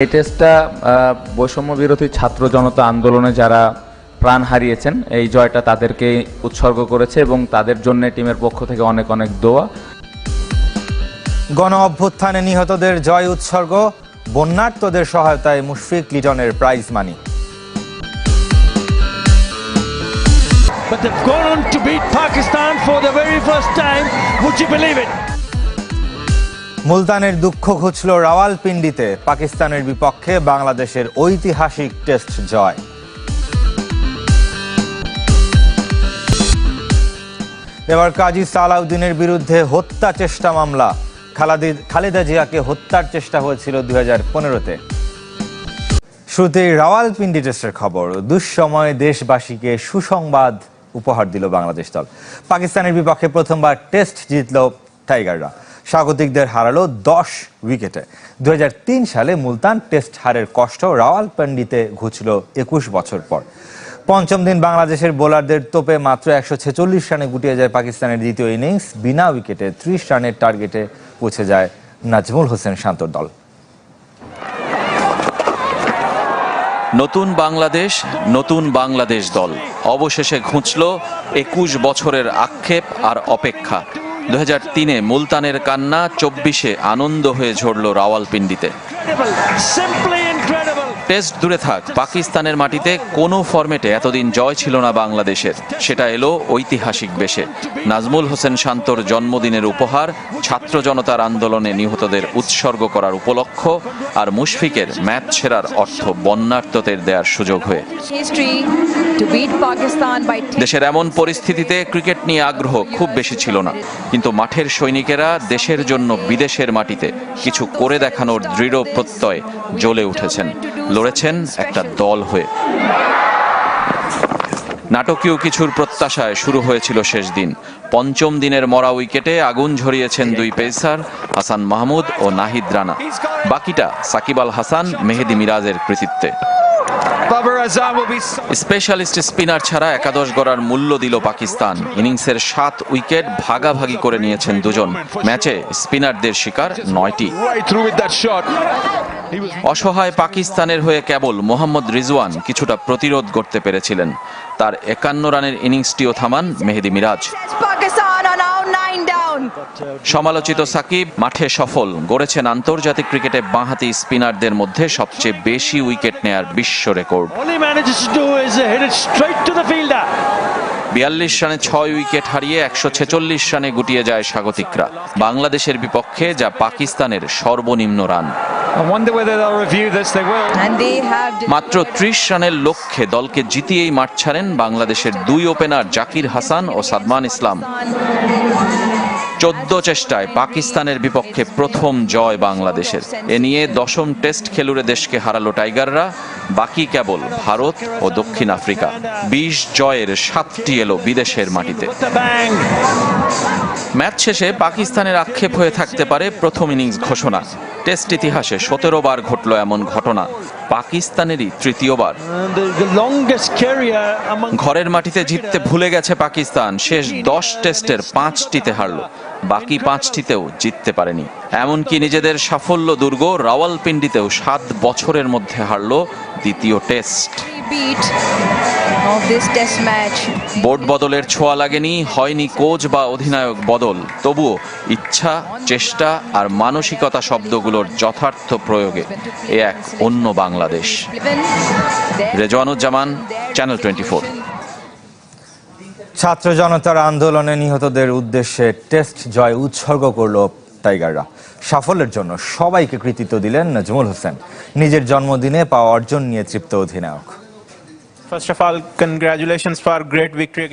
এই টেস্টটা বৈষম্য বিরোধী ছাত্র জনতা আন্দোলনে যারা প্রাণ হারিয়েছেন এই জয়টা তাদেরকে উৎসর্গ করেছে এবং তাদের জন্য টিমের পক্ষ থেকে অনেক অনেক দোয়া গণ অভ্যুত্থানে নিহতদের জয় উৎসর্গ বন্যার্তদের সহায়তায় মুশফিক লিটনের prize money But they've gone on to beat Pakistan for the very first time. Would you believe it? মুলতানের দুঃখ ঘুচল রাওয়ালপিন্ডিতে, পাকিস্তানের বিপক্ষে বাংলাদেশের ঐতিহাসিক টেস্ট জয়। এবার কাজী সালাউদ্দিনের বিরুদ্ধে হত্যা চেষ্টা মামলা। খালাদি- খালেদা জিয়াকে হত্যার চেষ্টা হয়েছিল দুই হাজার পনেরোতে। শুরুতেই রাওয়ালপিন্ডি টেস্টের খবর। দুঃসময়ে দেশবাসীকে সুসংবাদ উপহার দিল বাংলাদেশ দল। পাকিস্তানের বিপক্ষে প্রথমবার টেস্ট জিতল টাইগাররা। স্বাগতিকদের হারালো দশ উইকেটে। দু হাজার তিন সালে মুলতান টেস্ট হারের কষ্ট রাওয়াল রাওয়ালপিন্ডিতে ঘুচল একুশ বছর পর। পঞ্চম দিন বাংলাদেশের বোলারদের তোপে মাত্র একশো ছেচল্লিশ রানে গুটিয়ে যায় পাকিস্তানের দ্বিতীয় ইনিংস। বিনা উইকেটে ত্রিশ রানের টার্গেটে পৌঁছে যায় নাজমুল হোসেন শান্তর দল। নতুন বাংলাদেশ নতুন বাংলাদেশ দল। অবশেষে ঘুঁচল একুশ বছরের আক্ষেপ আর অপেক্ষা। দু হাজার তিনে মুলতানের কান্না চব্বিশে আনন্দ হয়ে ঝরল রাওয়ালপিন্ডিতে. টেস্ট দূরে থাক পাকিস্তানের মাটিতে কোনো ফর্মেটে এতদিন জয় ছিল না বাংলাদেশের। সেটা এলো ঐতিহাসিক বেশে। নাজমুল হোসেন শান্তর জন্মদিনের উপহার ছাত্র জনতার আন্দোলনে নিহতদের উৎসর্গ করার উপলক্ষ আর মুশফিকের ম্যাচ ছেড়ার অর্থ বন্যার্তদের দেওয়ার সুযোগ হয়ে। History to beat Pakistan by 10 দেশের এমন পরিস্থিতিতে ক্রিকেট নিয়ে আগ্রহ খুব বেশি ছিল না। কিন্তু মাঠের সৈনিকেরা দেশের জন্য বিদেশের মাটিতে কিছু করে দেখানোর দৃঢ় প্রত্যয় জ্বলে উঠেছেন। লড়েছেন একটা দল হয়ে। নাটকীয় কিছুর প্রত্যাশায় শুরু হয়েছিল শেষ দিন। পঞ্চম দিনের মরা উইকেটে আগুন ঝরিয়েছেন দুই পেসার, হাসান মাহমুদ ও নাহিদ রানা। বাকিটা সাকিব আল হাসান, মেহেদি মিরাজের কৃতিত্বে। স্পেশালিস্ট স্পিনার ছাড়া একাদশ গড়ার মূল্য দিল পাকিস্তান। ইনিংসের সাত উইকেট ভাগাভাগি করে নিয়েছেন দুজন। ম্যাচে স্পিনারদের শিকার নয়টি। অসহায় পাকিস্তানের হয়ে কেবল মোহাম্মদ রিজওয়ান কিছুটা প্রতিরোধ করতে পেরেছিলেন। তার একান্ন রানের ইনিংসটিও থামান মেহেদি Miraj Pakistan are now 9 down. সমালোচিত সাকিব মাঠে সফল গড়েছেন আন্তর্জাতিক ক্রিকেটে বাঁহাতি স্পিনারদের মধ্যে সবচেয়ে বেশি উইকেট নেয়ার বিশ্ব রেকর্ড. বিয়াল্লিশ রানে ছয় উইকেট হারিয়ে একশো ছেচল্লিশ রানে গুটিয়ে যায় স্বাগতিকরা বাংলাদেশের বিপক্ষে যা পাকিস্তানের সর্বনিম্ন run I wonder whether they'll review this. They will. And they have মাত্র ত্রিশ রানের লক্ষ্যে দলকে জিতিয়েই মাঠ ছাড়েন বাংলাদেশের দুই ওপেনার জাকির হাসান ও সাদমান ইসলাম চোদ্দ চেষ্টায় পাকিস্তানের বিপক্ষে প্রথম জয় বাংলাদেশের এ নিয়ে দশম টেস্ট খেলুড়ে দেশকে হারালো টাইগাররা বাকি কেবল ভারত ও দক্ষিণ আফ্রিকা বিশ জয়ের সাতটি এলো বিদেশের মাটিতে. ম্যাচ শেষে পাকিস্তানের আক্ষেপ হয়ে থাকতে পারে প্রথম ইনিংস ঘোষণা। টেস্ট ইতিহাসে সতেরো বার ঘটল এমন ঘটনা। পাকিস্তানেরই তৃতীয়বার ঘরের মাটিতে জিততে ভুলে গেছে পাকিস্তান। শেষ দশ টেস্টের পাঁচটিতে হারল। বাকি পাঁচটিতেও জিততে পারেনি। এমনকি নিজেদের সাফল্য দুর্গ রাওয়ালপিন্ডিতেও সাত বছরের মধ্যে হারল দ্বিতীয় test. Of this test match. Board বদলের ছোঁয়া লাগেনি হয়নি কোচ বা অধিনায়ক বদল। তবুও ইচ্ছা চেষ্টা আর মানসিকতা শব্দগুলোর যথার্থ প্রয়োগে এ এক অন্য Bangladesh. Rezwanuzzaman channel twenty four ছাত্র জনতার আন্দোলনে নিহতদের উদ্দেশ্যে টেস্ট জয় উৎসর্গ করল টাইগাররা। সাফল্যের জন্য সবাইকে কৃতিত্ব দিলেন নাজমুল হোসেন। নিজের জন্মদিনে পাওয়া অর্জন নিয়ে তৃপ্ত অধিনায়ক।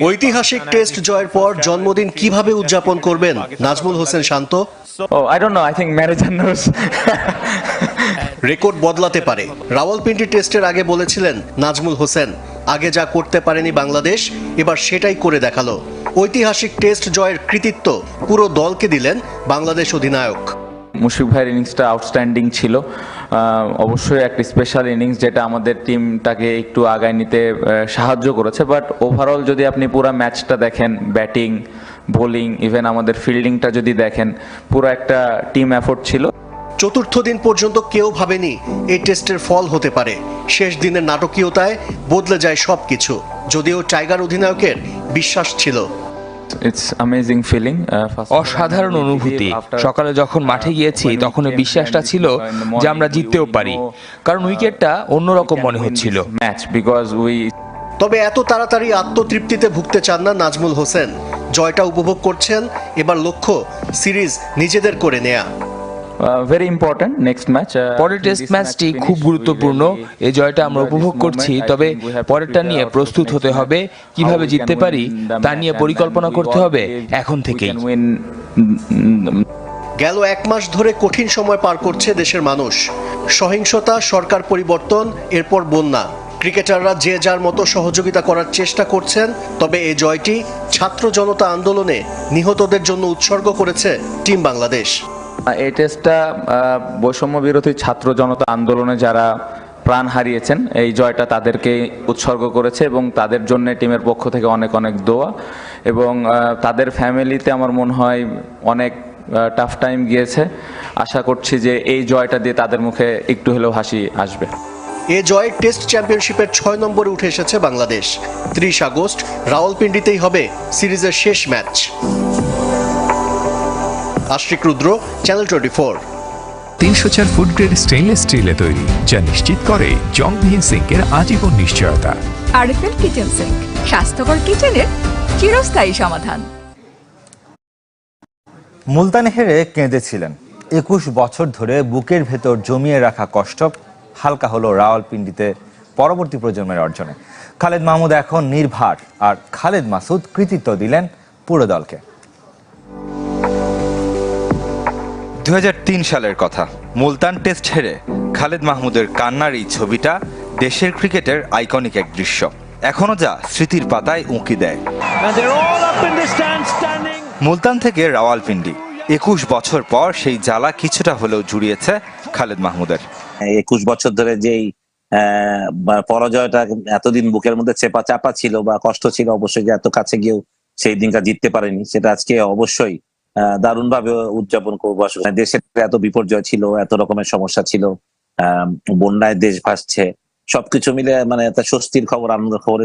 ঐতিহাসিক. টেস্ট জয়ের পর জন্মদিন কীভাবে উদযাপন করবেন? Najmul Hossain Shanto. Oh I don't know I think manager knows record বদলাতে পারে। রাওয়ালপিন্ডি টেস্টের আগে বলেছিলেন নাজমুল হোসেন আগে যা করতে পারেনি বাংলাদেশ এবার সেটাই করে দেখাল। ঐতিহাসিক টেস্ট জয়ের কৃতিত্ব পুরো দলকে দিলেন বাংলাদেশ অধিনায়ক। মুশফিক ভাইয়ের ইনিংসটা আউটস্ট্যান্ডিং ছিল। অবশ্যই একটা স্পেশাল ইনিংস যেটা আমাদের টিমটাকে একটু আগায় নিতে সাহায্য করেছে। বাট ওভারঅল যদি আপনি পুরো ম্যাচটা দেখেন ব্যাটিং বোলিং ইভেন আমাদের ফিল্ডিংটা যদি দেখেন, পুরো একটা টিম এফোর্ট ছিল। চতুর্থ দিন পর্যন্ত কেউ ভাবেনি এই টেস্টের ফল হতে পারে। শেষ দিনের নাটকীয়তায় বদলে যায় সবকিছু। যদিও টাইগার অধিনায়কের বিশ্বাস ছিল। অসাধারণ অনুভূতি। সকালে যখন মাঠে গিয়েছি তখন বিশ্বাসটা ছিল যে আমরা জিততেও পারি। কারণ উইকেটটা অন্যরকম মনে হচ্ছিল। ম্যাচ বিকজ উই তবে এত তাড়াতাড়ি আত্মতৃপ্তিতে ভুগতে চান না নাজমুল হোসেন। জয়টা উপভোগ করছেন এবার লক্ষ্য সিরিজ নিজেদের করে নেয়া। পরের টেস্ট ম্যাচটি খুব গুরুত্বপূর্ণ। এই জয়টা আমরা উপভোগ করছি তবে পরেরটা নিয়ে প্রস্তুত হতে হবে কীভাবে জিততে পারি তা নিয়ে পরিকল্পনা করতে হবে এখন থেকেই। গেল এক মাস ধরে কঠিন সময় পার করছে দেশের মানুষ। সহিংসতা সরকার পরিবর্তন এরপর বন্যা। ক্রিকেটাররা যে যার মতো সহযোগিতা করার চেষ্টা করছেন তবে এই জয়টি ছাত্র জনতা আন্দোলনে নিহতদের জন্য উৎসর্গ করেছে টিম বাংলাদেশ। এই টেস্টটা বৈষম্য বিরোধী ছাত্র জনতা আন্দোলনে যারা প্রাণ হারিয়েছেন, এই জয়টা তাদেরকে উৎসর্গ করেছে এবং তাদের জন্য টিমের পক্ষ থেকে অনেক অনেক দোয়া এবং তাদের ফ্যামিলিতে আমার মনে হয় অনেক টাফ টাইম গিয়েছে। আশা করছি যে এই জয়টা দিয়ে তাদের মুখে একটু হলেও হাসি আসবে। এ জয়ে টেস্ট চ্যাম্পিয়নশিপের ছয় নম্বরে উঠে এসেছে বাংলাদেশ। ত্রিশ আগস্ট, রাওয়ালপিন্ডিতেই হবে সিরিজের শেষ match Ashrik Rudra channel twenty four তিনশো চার ফুড গ্রেড স্টেনলেস স্টিলে তৈরি যা নিশ্চিত করে জংবিহীন সিঙ্কের আজীবন নিশ্চয়তা। আরএফএল কিচেন সিঙ্ক স্বাস্থ্যকর কিচেনের চিরস্থায়ী সমাধান। মুলতানে হেরে কেঁদেছিলেন। একুশ বছর ধরে বুকের ভেতর জমিয়ে রাখা কষ্ট হালকা হলো রাওয়ালপিন্ডিতে পরবর্তী প্রজন্মের অর্জনে। খালেদ মাহমুদ এখন নির্ভার আর খালেদ মাসুদ কৃতিত্ব দিলেন পুরো দলকে। দুই হাজার তিন সালের কথা। মুলতান টেস্ট হেরে খালেদ মাহমুদের কান্নার এই ছবিটা দেশের ক্রিকেটের আইকনিক এক দৃশ্য। এখনও যা স্মৃতির পাতায় উঁকি দেয়. মুলতান থেকে রাওয়ালপিন্ডি। একুশ বছর পর সেই জ্বালা কিছুটা হলেও জুড়িয়েছে খালেদ মাহমুদের। একুশ বছর ধরে যেই আহ, পরাজয়টা এতদিন বুকের মধ্যে চেপা চাপা ছিল বা কষ্ট ছিল অবশ্যই যে এত কাছে গিয়েও সেই দিনটা জিততে পারেনি সেটা আজকে অবশ্যই দারুণ ভাবে উদযাপন করব আসলে দেশের এত বিপর্যয় ছিল এত রকমের সমস্যা ছিল আহ, বন্যায় দেশ ভাসছে সবকিছু মিলে মানে একটা স্বস্তির খবর আনন্দের খবর।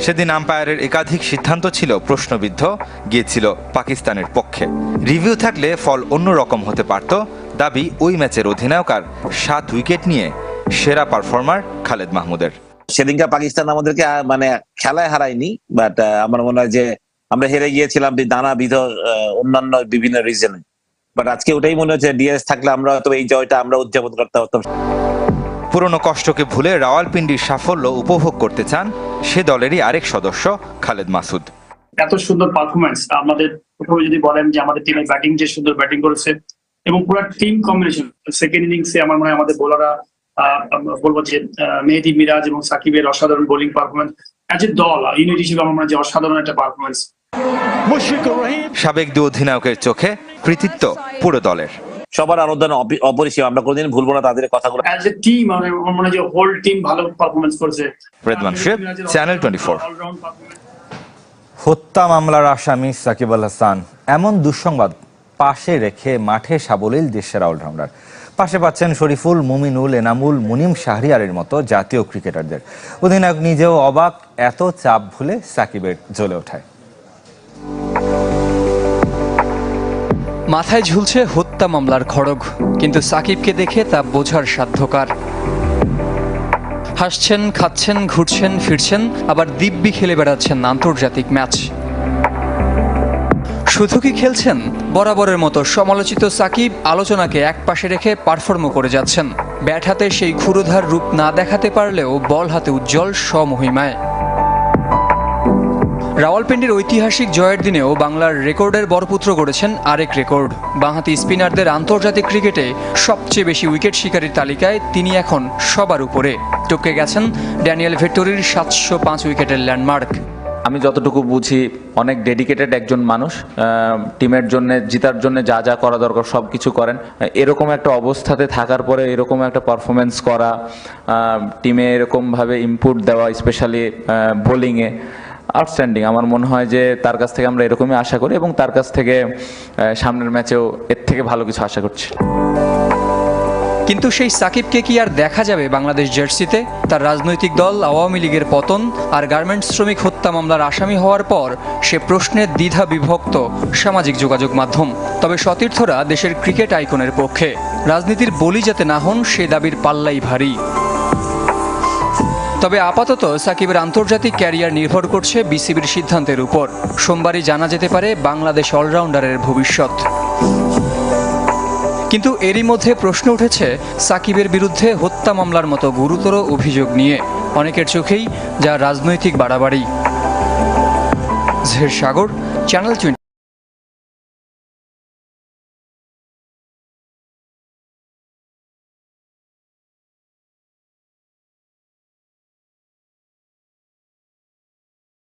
সেদিন আম্পায়ারের একাধিক সিদ্ধান্ত ছিল প্রশ্নবিদ্ধ গিয়েছিল পাকিস্তানের পক্ষে। রিভিউ থাকলে ফল অন্যরকম হতে পারত দাবি ওই ম্যাচের অধিনায়ক আর সাত উইকেট নিয়ে সেরা পারফর্মার খালেদ মাহমুদের। সেদিনকে পাকিস্তান আমাদেরকে মানে খেলায় হারায়নি বাট আমার মনে হয় যে আমরা হেরে গিয়েছিলাম নানাবিধ আহ, অন্যান্য বিভিন্ন রিজনে বাট আজকে ওটাই মনে হচ্ছে ডিএস থাকলে আমরা হয়তো এই জয়টা আমরা উদযাপন করতে পারতাম। পুরনো কষ্টকে ভুলে রাওয়ালপিন্ডির সাফল্য উপভোগ করতে চান সে দলেরই আরেক সদস্য খালেদ মাসুদ। এত সুন্দর পারফরমেন্স আমাদের প্রথমে যদি বলেন যে আমাদের টিমের ব্যাটিং যে সুন্দর ব্যাটিং করেছে এবং পুরো টিম কম্বিনেশন সেকেন্ড ইনিংসে আমার মনে হয় আমাদের বোলাররা বলব যে মেহেদি মিরাজ এবং সাকিবের অসাধারণ বোলিং পারফরমেন্স অ্যাজ এ দল ইউনিট হিসেবে আমার মনে যে অসাধারণ একটা পারফরমেন্স সাবেক দু অধিনায়কের চোখে কৃতিত্ব পুরো দলের। সবার অপরিসীম আমরা কোনদিন ভুলবো না তাদের কথাগুলো। অ্যাজ এ টিম আমার মনে হয় যে হোল টিম ভালো পারফরমেন্স করেছে। শুয়েব, চ্যানেল 24 হত্যা মামলার আসামি সাকিব আল হাসান এমন দুঃসংবাদ পাশে রেখে মাঠে সাবলীল দেশের অলরাউন্ডার পাশে পাচ্ছেন শরীফুল, মুমিনুল, এনামুল, মুনিম শাহরিয়ারের মতো জাতীয় ক্রিকেটারদের। অধিনায়ক নিজেও অবাক, এত চাপ ভুলে সাকিবের জ্বলে ওঠায়। মাথায় ঝুলছে হত্যা মামলার খড়গ, কিন্তু সাকিবকে দেখে তা বোঝার সাধ্যকার। হাসছেন, খাচ্ছেন, ঘুরছেন, ফিরছেন, আবার দিব্যি খেলে বেড়াচ্ছেন আন্তর্জাতিক ম্যাচ। শুধু কি খেলছেন? বরাবরের মতো সমালোচিত সাকিব আলোচনাকে এক পাশে রেখে পারফর্মও করে যাচ্ছেন। ব্যাট হাতে সেই ক্ষুরোধার রূপ না দেখাতে পারলেও বল হাতে উজ্জ্বল স্বমহিমায় রাওয়ালপিন্ডির ঐতিহাসিক জয়ের দিনেও বাংলার রেকর্ডের বরপুত্র গড়েছেন আরেক রেকর্ড। বাঁহাতি স্পিনারদের আন্তর্জাতিক ক্রিকেটে সবচেয়ে বেশি উইকেট শিকারীর তালিকায় তিনি এখন সবার উপরে। টপকে গেছেন ড্যানিয়েল ভেক্টরির সাতশো পাঁচ উইকেটের ল্যান্ডমার্ক। আমি যতটুকু বুঝি, অনেক ডেডিকেটেড একজন মানুষ টিমের জন্য, জিতার জন্য যা যা করা দরকার, সব কিছু করেন। এরকম একটা অবস্থাতে থাকার পরে, এরকম একটা পারফরমেন্স করা টিমে এরকমভাবে ইনপুট দেওয়া স্পেশালি বোলিংয়ে আউটস্ট্যান্ডিং আমার মনে হয় যে, তার কাছ থেকে আমরা এরকমই আশা করি এবং তার কাছ থেকে সামনের ম্যাচেও এর থেকে ভালো কিছু আশা করছি। কিন্তু সেই সাকিবকে কি আর দেখা যাবে বাংলাদেশ জার্সিতে? তার রাজনৈতিক দল, আওয়ামী লীগের পতন আর গার্মেন্টস শ্রমিক হত্যা মামলার আসামি হওয়ার পর সে প্রশ্নে দ্বিধা বিভক্ত সামাজিক যোগাযোগ মাধ্যম। তবে সতীর্থরা দেশের ক্রিকেট আইকনের পক্ষে। রাজনীতির বলি যাতে না হন, সে দাবির পাল্লাই ভারী। তবে আপাতত সাকিবের আন্তর্জাতিক ক্যারিয়ার নির্ভর করছে বিসিবির সিদ্ধান্তের উপর। সোমবারই জানা যেতে পারে বাংলাদেশ অলরাউন্ডারের ভবিষ্যৎ। কিন্তু এরই মধ্যে প্রশ্ন উঠেছে সাকিবের বিরুদ্ধে হত্যা মামলার মতো গুরুতর অভিযোগ নিয়ে। অনেকের চোখেই যা রাজনৈতিক বাড়াবাড়ি। জের সাগর চ্যানেল টোয়েন্টি